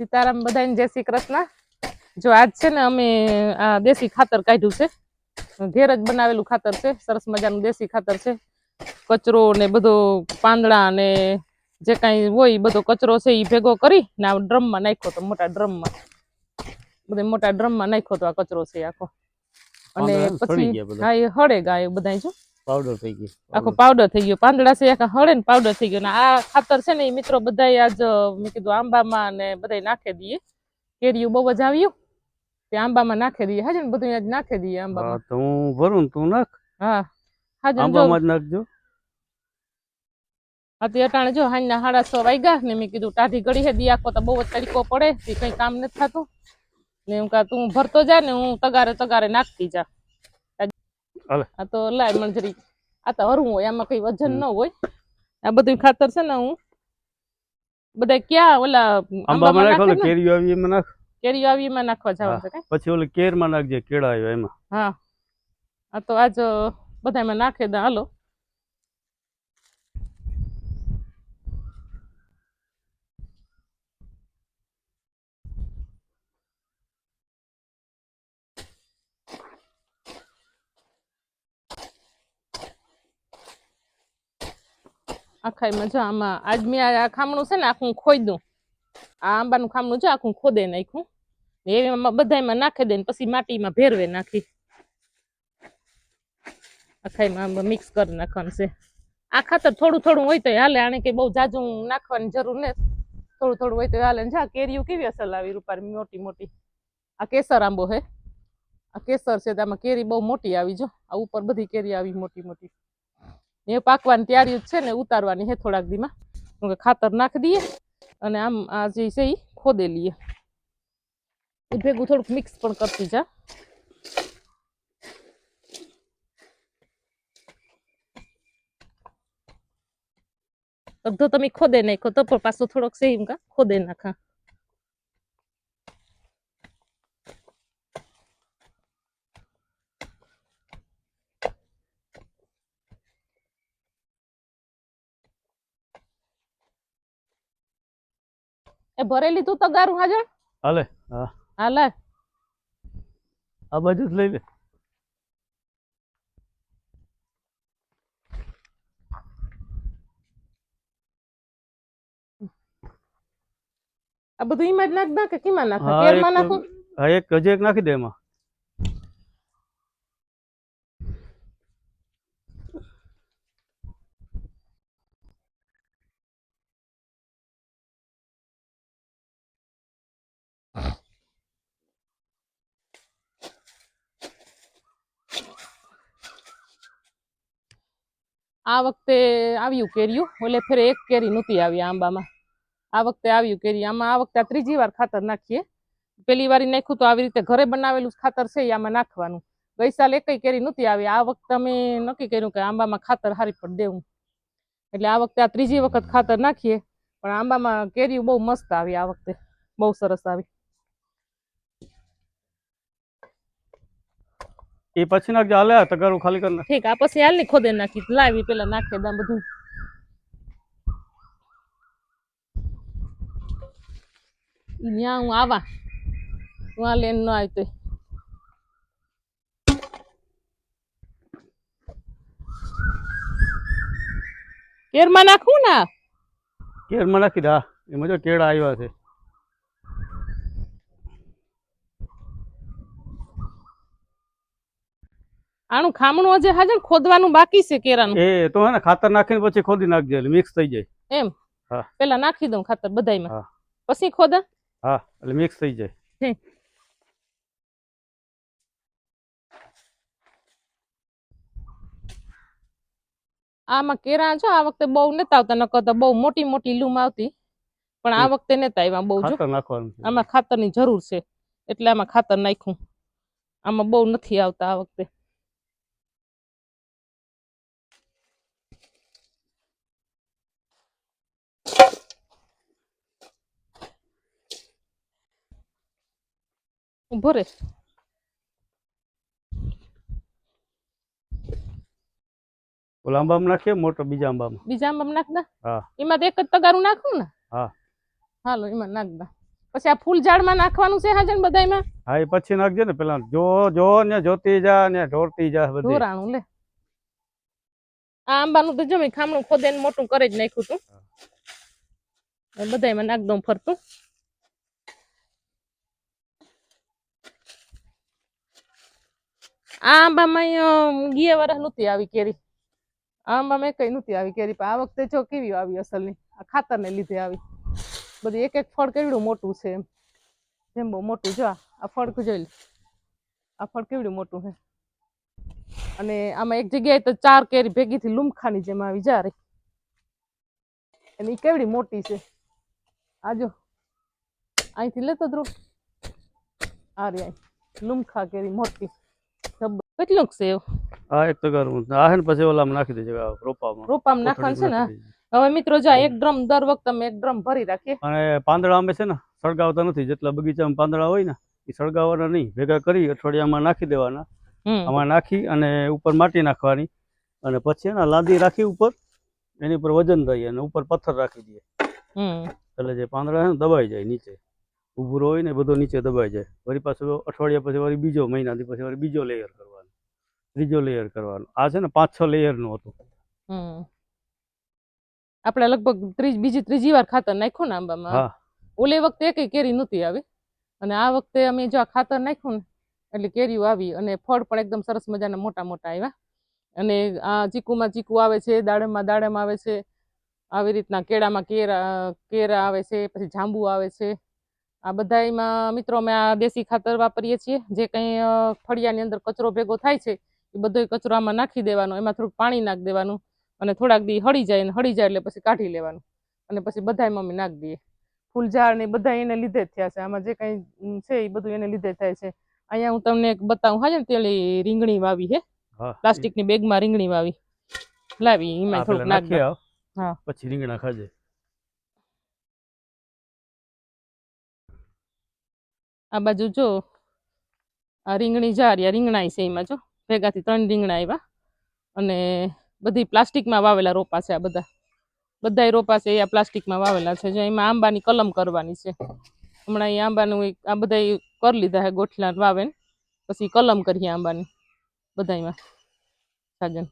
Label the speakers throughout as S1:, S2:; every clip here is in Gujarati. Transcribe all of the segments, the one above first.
S1: સીતારામ બધાને જય શ્રી કૃષ્ણ. જો આજ છે ને અમે આ દેશી ખાતર કાઢ્યું છે. ઘેર જ બનાવેલું ખાતર છે. સરસ મજાનું દેશી ખાતર છે. કચરો ને બધો પાંદડા ને જે કાંઈ હોય બધો કચરો છે એ ભેગો કરી ને આ ડ્રમમાં નાખ્યો તો મોટા ડ્રમમાં. બધે મોટા ડ્રમમાં નાખ્યો તો આ કચરો છે આખો. અને પછી. હા એ હળે ગાય બધા જો.
S2: પાવડર થઈ ગઈ.
S1: આખો પાવડર થઈ ગયો. પાંદડા છે આખા હળે ને પાવડર થઈ ગયો. ને આ ખાતર છે ને એ મિત્રો બધા આજ મેં કીધું આંબામાં ને બધા નાખી દઈએ. કેરીયું બહુ જ આવ્યું તે આંબામાં નાખી દઈએ. હાજર બધું આજ નાખી દઈએ આંબામાં.
S2: તો હું ભરું તું નાખ.
S1: હા. હાજર
S2: આંબામાં જ નાખજો.
S1: અટાણે જો હાંજના સાડા છ વાગ્યા ને મેં કીધું ટાઢી ગળી હે દી આખો તો બહુ જ તડકો પડે તે કઈ કામ નથી થતું. ને હું કા તું ભરતો જા ને હું તગારે તગારે નાખતી જા. આ તો લાય મંજરી આ તો હરું હોય આમાં કઈ વજન ન હોય. આ બધું ખાતર છે ને હું. બધા ક્યાં ઓલા
S2: આંબામાં નાખ? કેરીઓ આવી એમાં નાખ.
S1: કેરીઓ આવી એમાં નાખવા જવાનું છે?
S2: પછી ઓલે કેરમાં નાખજે કેળા આવ્યો એમાં.
S1: હા. આ તો આજ બધા એમાં નાખે દા હાલો. આખા એમાં જો આમાં આજ મેં આ ખામણું છે ને આખું ખોઈ દઉં. આ આંબાનું ખામણું જો આખું ખોદે નાખ્યું. એમાં બધાયમાં નાખી દે ને પછી માટીમાં ભેરવે નાખી. આખાઈમાં મિક્સ કરી નાખવાનું છે. આ ખાતર થોડું થોડું હોય તો હાલે આને કે બહુ જાજુ નાખવાની જરૂર ને થોડું થોડું હોય તો હાલે. ને જા, કેરીઓ કેવી અસર આવી રૂપારી મોટી મોટી. આ કેસર આંબો હે. આ કેસર છે તો આમાં કેરી બહુ મોટી આવી જો. આ ઉપર બધી કેરી આવી મોટી મોટી. એ પાકવાની તૈયારી છે ને ઉતારવાની હે થોડાક દીમાં. ખાતર નાખી દઈએ અને આમ આ જે છે એ ખોદે લઈએ. એ ભેગું થોડુંક મિક્સ પણ કરતી જા. અડધો તમે ખોદે નાખો તો પણ પાછો થોડોક સેમ કા ખોદે નાખા. એ ભરેલી તું તગારું હાજર?
S2: હાલે. હા.
S1: હા
S2: આ બાજુ જ લઈ લે.
S1: આ બધું ઈમાં જ નાખ દા કે કીમાં નાખ? કેરમાં નાખું?
S2: હા એક હજી એક નાખી દે એમાં.
S1: આ વખતે આવ્યું કેરીયું ઓલે ફેરે એક કેરી નહોતી આવી આંબામાં. આ વખતે આવ્યું કેરી. આમાં આ વખતે ત્રીજી વાર ખાતર નાખીએ. પેલી વાર નાખ્યું તો આવી રીતે ઘરે બનાવેલું ખાતર છે આમાં નાખવાનું. ગઈ સાલ એકય કેરી નહોતી આવી. આ વખતે અમે નક્કી કર્યું કે આંબામાં ખાતર હારી પર દેવું. એટલે આ વખતે આ ત્રીજી વખત ખાતર નાખીએ. પણ આંબામાં કેરીઓ બહુ મસ્ત આવી આ વખતે. બહુ સરસ આવી.
S2: એ પછી નાખજે હાલે આ તગારું ખાલી કરી નાખ.
S1: ઠીક આ પછી હાલની ખોદે નાખી લાવી પેલા નાખે દા બધું. ત્યાં હું આવા. આ લેન ન આવી તોય. કેરમાં નાખું ને?
S2: કેરમાં નાખી દા એમાં જો કેળા આવ્યા છે.
S1: આનું ખામણું હજી હાજર ખોદવાનું બાકી છે કેરાનું.
S2: એ તો હે ને ખાતર નાખીને પછી ખોદી નાખજે એટલે મિક્સ થઈ જાય.
S1: એમ?
S2: હા.
S1: પેલા નાખી દઉં ખાતર બધાયમાં.
S2: હા.
S1: પછી ખોદા?
S2: હા એટલે મિક્સ થઈ જાય.
S1: આમાં કેરા જો આ વખતે બહુ નતા આવતા નકર તો બહુ મોટી મોટી લૂમ આવતી. પણ આ વખતે નતા આવ્યા બહુ જો.
S2: ખાતર નાખવાનું.
S1: આમાં ખાતરની જરૂર છે. એટલે આમાં ખાતર નાખ્યું. આમાં બહુ નથી આવતા આ વખતે. ઊભો રે
S2: ઓલા આંબામાં નાખીએ મોટો બીજા આંબામાં
S1: બીજા આંબામાં નાખ દા.
S2: હા.
S1: એમાં તો એક જ તગારું નાખું ને?
S2: હા.
S1: હાલો એમાં નાખ દા. પછી આ ફૂલ ઝાડમાં નાખવાનું છે હાજર બધાયમાં?
S2: હા એ પછી નાખજે ને પેલા. જો જો ને જોતી જા ને ઢોરતી જા બધું.
S1: ઢોરાણું લે. આ આંબાનું તો જમી ખામણું ખોદે મોટું કરી જ નાખ્યું તું. બધાયમાં નાખ દઉં ફરતું. આ આંબામાં ગીએ વરસ નહોતી આવી કેરી. આ આંબામાં કઈ નહોતી આવી કેરી, પણ આ વખતે જો કેવી આવી અસલની? આ ખાતરને લીધે આવી. બધી એક એક ફળ કેવડું મોટું છે એમ. જેમ બહુ મોટું જો, આ આ ફળ જોઈ લે. આ ફળ કેવડું મોટું છે અને આમાં એક જગ્યાએ તો ચાર કેરી ભેગીથી લુમખાની જેમ આવી જા રહી અને એ કેવડી મોટી છે? આજો અહીંથી લેતો ધ્રુવ આ રે લુમખા કેરી મોટી. જબ્બર. છે
S2: આ એક તો કરું આ હે ને પછી ઓલામાં નાખી દેજે રોપામાં.
S1: રોપામાં નાખવાનું છે ને. હવે મિત્રો જો એક ડ્રમ દર વખતે અમે એક ડ્રમ ભરી રાખીએ.
S2: અને પાંદડા અમે છે ને સળગાવતા નથી. જેટલા બગીચામાં પાંદડા હોય ને એ સળગાવવાના નહીં. ભેગા કરી અઠવાડિયામાં નાખી દેવાના. આમાં નાખી અને ઉપર માટી નાખવાની. અને પછી એના લાદી રાખી ઉપર એની ઉપર વજન દઈએ અને ઉપર પથ્થર રાખી દઈએ. એટલે જે પાંદડા છે ને દબાઈ જાય નીચે. ઉભું હોય ને બધો નીચે દબાઈ જાય. વળી પાછું અઠવાડિયા પછી વળી બીજો મહિનાથી પછી વળી બીજો લેયર કરવાનો. ત્રીજો લેયર કરવાનો. આ છે ને પાંચ છ લેયરનું હતું.
S1: આપણે લગભગ ત્રીજ બીજી ત્રીજી વાર ખાતર નાખ્યું ને આંબામાં. ઓલે વખતે એક કેરી નહોતી આવી. અને આ વખતે અમે જો આ ખાતર નાખ્યું ને એટલે કેરીઓ આવી અને ફળ પણ એકદમ સરસ મજાના મોટા મોટા આવ્યા. અને આ ચીકુમાં ચીકુ આવે છે દાડમમાં દાડમ આવે છે. આવી રીતના કેળામાં કેરા કેરા આવે છે પછી જાંબુ આવે છે. આ બધામાં મિત્રો અમે આ દેશી ખાતર વાપરીએ છીએ. જે કંઈ ફળિયાની અંદર કચરો ભેગો થાય છે એ બધો કચરો આમાં નાખી દેવાનો એમાં થોડુંક પાણી નાખી દેવાનું અને થોડાક દી હળી જાય ને હળી જાય એટલે પછી કાઢી લેવાનું અને પછી બધા મમ્મી નાખી દઈએ. ફૂલ ઝાડ ને બધા એને લીધે જ થયા છે. આમાં જે કંઈ છે એ બધું એને લીધે થાય છે. અહીંયા હું તમને એક બતાવું. હા ને તેલી રીંગણી વાવી હે.
S2: હા.
S1: પ્લાસ્ટિકની બેગમાં રીંગણી વાવી. લાવી એમાં થોડુંક નાખી
S2: આવ.
S1: હા.
S2: પછી રીંગણા ખાજે.
S1: આ બાજુ જો આ રીંગણી જારી આ રીંગણાય છે એમાં જો. ભેગાથી ત્રણ રીંગણા આવ્યા અને બધી પ્લાસ્ટિકમાં વાવેલા રોપા છે આ બધા. બધાય રોપા છે એ આ પ્લાસ્ટિકમાં વાવેલા છે. જે એમાં આંબાની કલમ કરવાની છે. હમણાં એ આંબાનું આ બધા કરી લીધા છે ગોઠલા વાવે પછી કલમ કરીએ આંબાની બધામાં સાજન.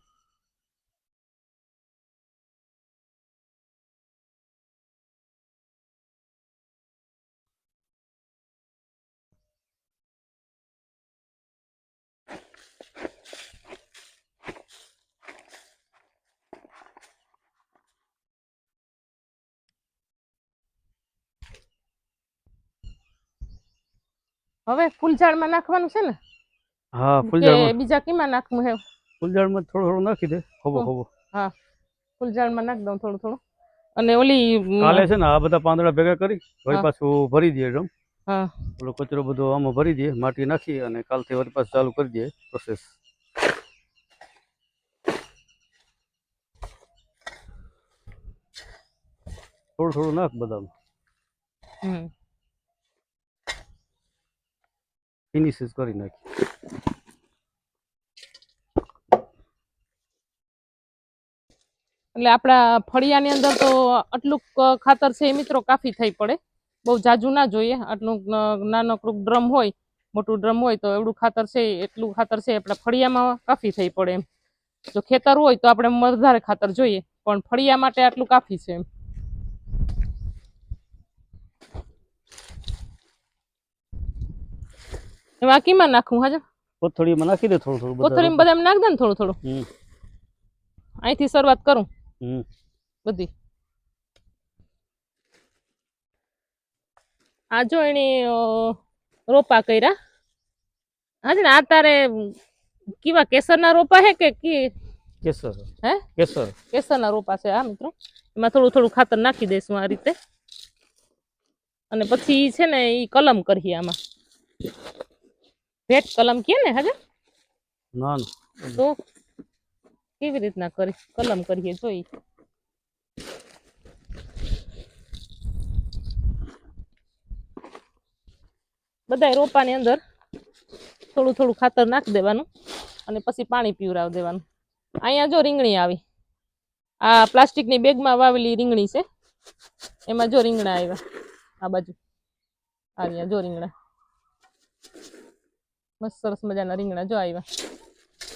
S1: હવે ફૂલ ઝાડમાં નાખવાનું છે ને?
S2: હા ફૂલઝાડમાં
S1: બીજા કેમાં નાખવું હે
S2: ફૂલઝાડમાં થોડું થોડું નાખી દે. હોબો
S1: હોબો
S2: હા.
S1: ફૂલ ઝાડમાં નાખ દઉં થોડું થોડું. અને ઓલી
S2: કાલે છે ને આ બધા પાંદડા ભેગા કરી વળી પાછું ભરી દઈએ ડ્રમ
S1: હા.
S2: ઓલો કચરો બધો આમાં ભરી દઈએ માટી નાખી અને કાલથી વળી પાછું ચાલુ કરી દઈએ પ્રોસેસ થોડું થોડું નાખ બધામાં.
S1: હમ.
S2: ફિનિશિસ કરી નાખી
S1: એટલે આપણા ફળિયાની અંદર તો આટલું ખાતર છે એ મિત્રો કાફી થઈ પડે. બહુ જાજુ ના જોઈએ. આટલું નાનકડું ડ્રમ હોય, મોટું ડ્રમ હોય તો એવડું ખાતર છે, એટલું ખાતર છે, આપણા ફળિયામાં કાફી થઈ પડે એમ. જો ખેતર હોય તો આપણે વધારે ખાતર જોઈએ, પણ ફળિયા માટે આટલું કાફી છે એમ. એમાં કીમાં નાખું હાજર
S2: કોથળીમાં નાખી દે થોડું થોડું બધા
S1: કોથળીમાં બધા નાખ દે ને થોડું થોડું. અહીંથી શરૂઆત કરું. બધી. આ જો એની રોપા કર્યા. હાજર ને આ તારે કેવા કેસરના રોપા હે કે કી?
S2: કેસર.
S1: હે?
S2: કેસર.
S1: કેસરના રોપા છે આ મિત્રો. એમાં થોડું થોડું ખાતર નાખી દઈશું આ રીતે. અને પછી છે ને એ કલમ કરીએ આમાં. ભેટ કલમ કે ને હાજર?
S2: ના ના.
S1: તો કેવી રીતના કરી કલમ કરીએ જોઈ બધાય રોપાની અંદર થોડું થોડું ખાતર નાખી દેવાનું અને પછી પાણી પીવરાવ દેવાનું. અહીંયા જો રીંગણી આવી. આ પ્લાસ્ટિકની બેગમાં વાવેલી રીંગણી છે. એમાં જો રીંગણા આવ્યા. આ બાજુ. આ રહ્યા જો રીંગણા. મસ્ત સરસ મજાના રીંગણા જો આવ્યા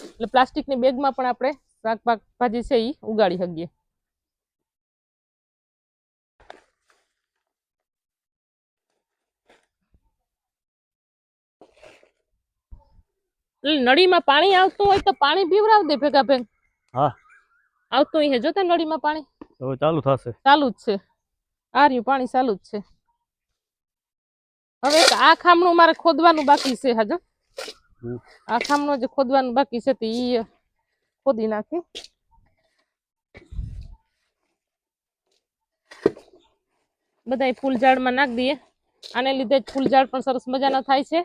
S1: એટલે પ્લાસ્ટિકની બેગમાં પણ આપણે શાક ભાજી છે એ ઉગાડી શકીએ. નળીમાં પાણી આવતું હોય તો પાણી પીવરાવ દે ભેગા ભેગ.
S2: હા.
S1: આવતું હે જોતા નળીમાં પાણી.
S2: હવે ચાલુ થશે.
S1: ચાલુ જ છે. આ રહ્યું પાણી ચાલુ જ છે. હવે આ ખામણું મારે ખોદવાનું બાકી છે હજુ.
S2: હમ.
S1: આ ખામણું જે ખોદવાનું બાકી છે તે ઈ ખોદી નાખી. બધા ફૂલ ઝાડમાં નાખી દઈએ. આને લીધે જ ફૂલ ઝાડ પણ સરસ મજાના થાય છે.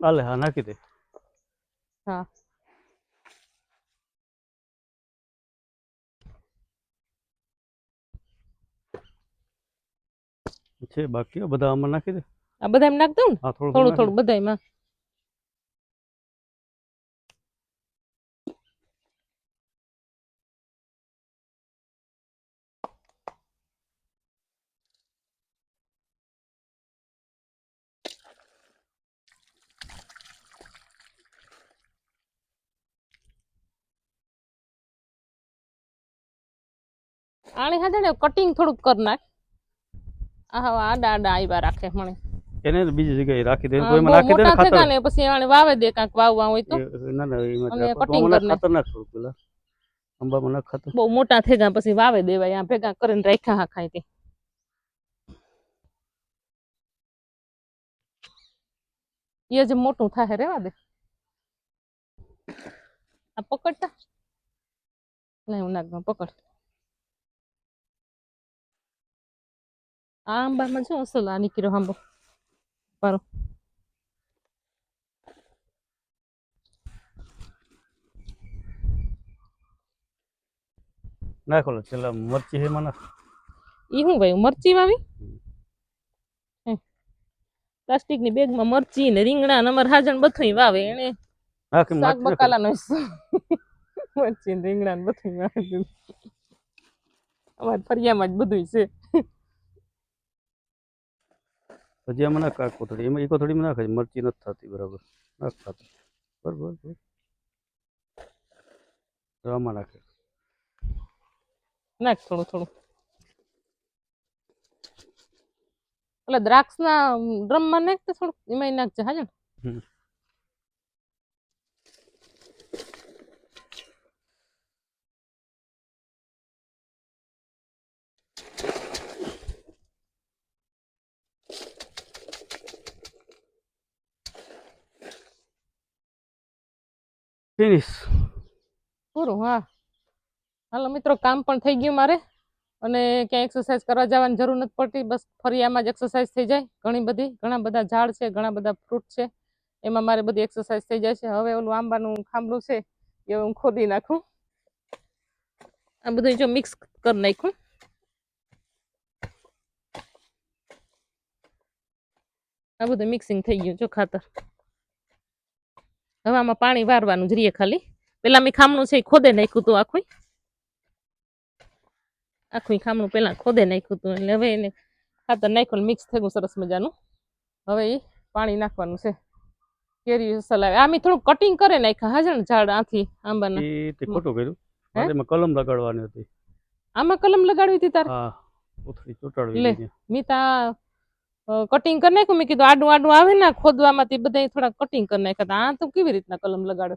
S2: હાલે હા નાખી દે.
S1: હા.
S2: છે બાકી હો, બધા આમાં નાખી દે.
S1: આ બધા એમ નાખી દઉં ને?
S2: હા થોડું
S1: થોડું થોડું બધાયમાં આને હાથે ને કટિંગ થોડુંક કર નાખ. આ હવે આડા આડા આવ્યા રાખે મને
S2: એને બીજી જગ્યાએ રાખી દે
S1: હા,
S2: તો એમાં
S1: બહુ
S2: નાખી દે ને
S1: મોટા
S2: ખાતર.
S1: થયા ને પછી આને વાવે દે કાંક વાવવા હોય તો.
S2: એ- ના ના એમાં
S1: અને
S2: જ રાખો. તો
S1: cutting
S2: આમાં
S1: કરી
S2: ખાતર નાખ થોડુંક પેલા. આંબામાં નાખ ખાતર.
S1: બહુ મોટા થઈ ગયા પછી વાવે દેવાય આ ભેગા કરીને રાખ્યા હા ખાય તે. એ જે મોટું થાય રેવા દે. આ પકડતા. નહીં હું નાખ દઉં, પકડ. આ આંબામાં જો અસલ આ નીકળ્યો આંબો પારો
S2: નાખો છેલ્લા મરચી હે એમાં
S1: ઈ હું ભાઈ મરચી વાવી પ્લાસ્ટિકની બેગમાં મરચી ને રીંગણા ને અમારે હાજણ બધું વાવે એને શાક
S2: મરચી
S1: નો મરચી ને રીંગણા ને બધું વાવે અમાર અમારે ફરિયામાં જ બધું છે
S2: હજી આમાં નાખ આ કોથળી એમાં એ કોથળીમાં નાખે મરચી નથી થતી બરાબર. નાખ થતી બરાબર આમાં નાખે.
S1: નાખ થોડું થોડું. એટલે દ્રાક્ષના ડ્રમમાં નાખ તો થોડુંક એમાં નાખજે હાજર
S2: હમ. ફિનિશ
S1: પૂરું, હા. હાલો મિત્રો, કામ પણ થઈ ગયું મારે. અને ક્યાંય એક્સરસાઇઝ કરવા જવાની જરૂર નથી પડતી. બસ ફરી આમાં જ એક્સરસાઇઝ થઈ જાય. ઘણી બધી, ઘણા બધા ઝાડ છે, ઘણા બધા ફ્રૂટ છે. એમાં મારે બધી એક્સરસાઇઝ થઈ જાય છે. હવે ઓલું આંબાનું ખાંભલું છે, એ હું ખોદી નાખું. આ બધું જો મિક્સ કરી નાખ્યું આ બધું મિક્સિંગ થઈ ગયું જો ખાતર. હવે આમાં પાણી વારવાનું જ રીએ ખાલી. પેલા મેં ખામણું છે એ ખોદે નાખ્યું હતું આખું આખું ખામણું પેલા ખોદે નાખ્યું હતું એટલે હવે એને ખાતર નાખ્યું મિક્સ થઈ ગયું સરસ મજાનું. હવે એ પાણી નાખવાનું છે. કેરી સલાવે આમ થોડું કટિંગ કરે નાખ્યા. હાજર ઝાડ આથી આંબાના.
S2: તે ખોટું કર્યું? એમાં કલમ લગાડવાની હતી.
S1: આમાં કલમ લગાડવી હતી તારે?
S2: હા. ચોટાડવી
S1: લે.
S2: હતી.
S1: કટિંગ કરી નાખ્યું? મેં કીધું આડું આડું આવે ને ખોદવામાં તે બધા થોડા કટિંગ કરી નાખ્યા. આ તો કેવી રીતના કલમ લગાડે?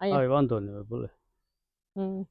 S2: હા વાંધો નહીં બોલે
S1: હમ.